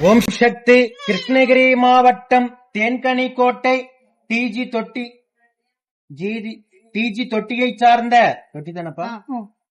ஓம் சக்தி கிருஷ்ணகிரி மாவட்டம் Denkanikottai D G Thotti G D D G தொட்டியை சார்ந்த தொட்டி தானப்பா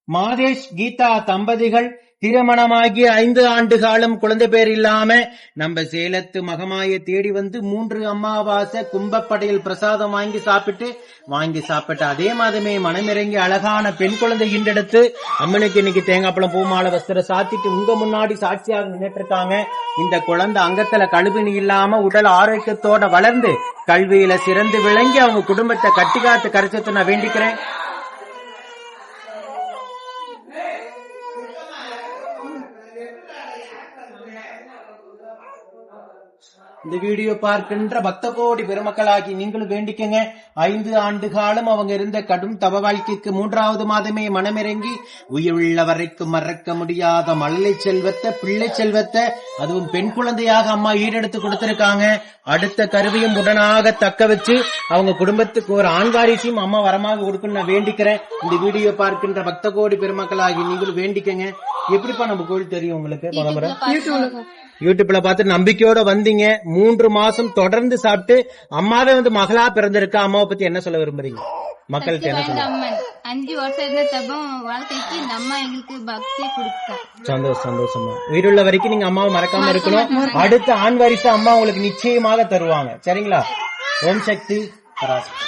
மாதேஷ் கீதா தம்பதிகள் திருமணமாகி ஐந்து ஆண்டு காலம் குழந்தை பேர் இல்லாம நம்ம சேலத்து மகமாய தேடி வந்து மூன்று அமாவாசை கும்பப்படையில் பிரசாதம் வாங்கி சாப்பிட்டு வாங்கி சாப்பிட்டு அதே மாதமே மனமிறங்கி அழகான பெண் குழந்தை ஈண்டெடுத்து அம்மனுக்கு இன்னைக்கு தேங்காய்ப்பழம் பூமாலை வஸ்திரம் சாத்திட்டு உங்க முன்னாடி சாட்சியாக நின்றுட்டு இருக்காங்க இந்த குழந்தை அங்கத்துல கழுவினி இல்லாம உடல் ஆரோக்கியத்தோட வளர்ந்து கல்வியில சிறந்து விளங்கி அவங்க குடும்பத்தை கட்டிக்காத்து கரைச்சத்தை நான் வேண்டிக்கிறேன். இந்த வீடியோ பார்க்கின்ற பக்த கோடி பெருமக்களாகி நீங்களும் வேண்டிக்கங்க. ஐந்து ஆண்டு காலம் அவங்க இருந்த கடும் தவ வாழ்க்கைக்கு மூன்றாவது மாதமே மனமிறங்கி உயிருள்ள வரைக்கும் மறக்க முடியாத மல்லை செல்வத்தை பிள்ளை செல்வத்தை அதுவும் பெண் குழந்தையாக அம்மா ஈடெடுத்து கொடுத்திருக்காங்க. அடுத்த கருவியும் உடனாக தக்க வச்சு அவங்க குடும்பத்துக்கு ஒரு ஆண்வாரிசியும் அம்மா வரமாக கொடுக்கணும் நான் வேண்டிக்கிறேன். இந்த வீடியோ பார்க்கின்ற பக்த கோடி பெருமக்களாகி நீங்களும் வேண்டிக்கங்க. எப்படிப்பா நம்ம கோயில் தெரியும் உங்களுக்கு? பலமுறை யூடியூப்ல பார்த்து. நம்பிக்கையோட வந்தீங்க. மூன்று மாசம் தொடர்ந்து சாப்பிட்டு அம்மாவே வந்து மகளா பிறந்திருக்கா? அம்மாவை பத்தி என்ன சொல்ல விரும்புறீங்க? மக்கள்கிட்ட என்ன சொல்ல அம்மன். அஞ்சு வருஷம் இருந்த தப்பம் வாழ்க்கைக்கு இந்த அம்மா எங்களுக்கு பக்தி கொடுத்தா. சந்தோஷம் சந்தோஷமா உயிருள்ள வரைக்கும் நீங்க அம்மாவை மறக்காம இருக்கணும். அடுத்த ஆண் வாரிசு அம்மா உங்களுக்கு நிச்சயமாக தருவாங்க. சரிங்களா? ஓம் சக்தி பராசக்தி.